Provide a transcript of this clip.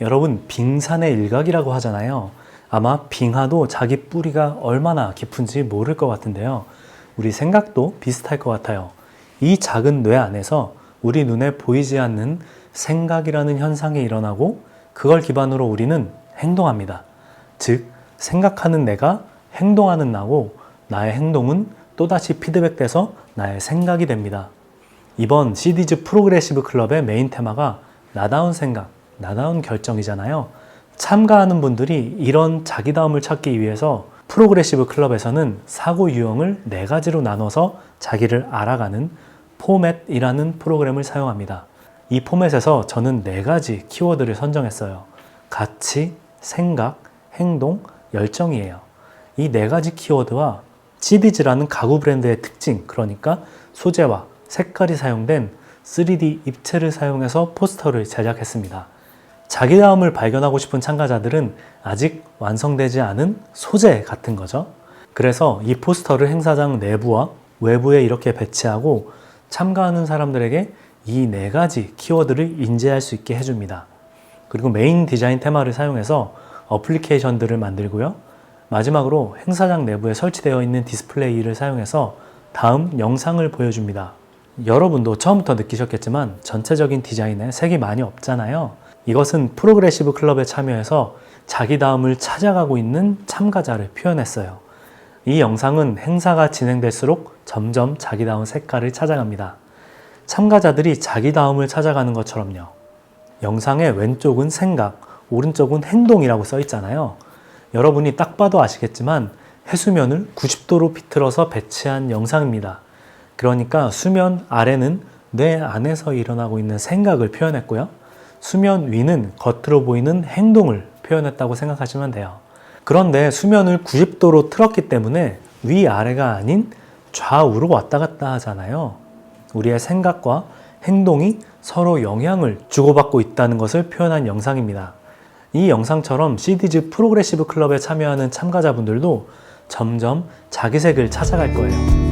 여러분 빙산의 일각이라고 하잖아요. 아마 빙하도 자기 뿌리가 얼마나 깊은지 모를 것 같은데요. 우리 생각도 비슷할 것 같아요. 이 작은 뇌 안에서 우리 눈에 보이지 않는 생각이라는 현상이 일어나고 그걸 기반으로 우리는 행동합니다. 즉, 생각하는 내가 행동하는 나고 나의 행동은 또다시 피드백돼서 나의 생각이 됩니다. 이번 CD즈 프로그레시브 클럽의 메인 테마가 나다운 생각, 나다운 결정이잖아요. 참가하는 분들이 이런 자기다움을 찾기 위해서 프로그레시브 클럽에서는 사고 유형을 네 가지로 나눠서 자기를 알아가는 포맷이라는 프로그램을 사용합니다. 이 포맷에서 저는 네 가지 키워드를 선정했어요. 가치, 생각, 행동, 열정이에요. 이 네 가지 키워드와 CD즈라는 가구 브랜드의 특징, 그러니까 소재와 색깔이 사용된 3D 입체를 사용해서 포스터를 제작했습니다. 자기다움을 발견하고 싶은 참가자들은 아직 완성되지 않은 소재 같은 거죠. 그래서 이 포스터를 행사장 내부와 외부에 이렇게 배치하고 참가하는 사람들에게 이 네 가지 키워드를 인지할 수 있게 해줍니다. 그리고 메인 디자인 테마를 사용해서 어플리케이션들을 만들고요. 마지막으로 행사장 내부에 설치되어 있는 디스플레이를 사용해서 다음 영상을 보여줍니다. 여러분도 처음부터 느끼셨겠지만 전체적인 디자인에 색이 많이 없잖아요. 이것은 프로그레시브 클럽에 참여해서 자기 다음을 찾아가고 있는 참가자를 표현했어요. 이 영상은 행사가 진행될수록 점점 자기 다운 색깔을 찾아갑니다. 참가자들이 자기 다음을 찾아가는 것처럼요. 영상의 왼쪽은 생각, 오른쪽은 행동이라고 써 있잖아요. 여러분이 딱 봐도 아시겠지만 해수면을 90도로 비틀어서 배치한 영상입니다. 그러니까 수면 아래는 뇌 안에서 일어나고 있는 생각을 표현했고요. 수면 위는 겉으로 보이는 행동을 표현했다고 생각하시면 돼요. 그런데 수면을 90도로 틀었기 때문에 위아래가 아닌 좌우로 왔다 갔다 하잖아요. 우리의 생각과 행동이 서로 영향을 주고받고 있다는 것을 표현한 영상입니다. 이 영상처럼 CD즈 프로그레시브 클럽에 참여하는 참가자분들도 점점 자기색을 찾아갈 거예요.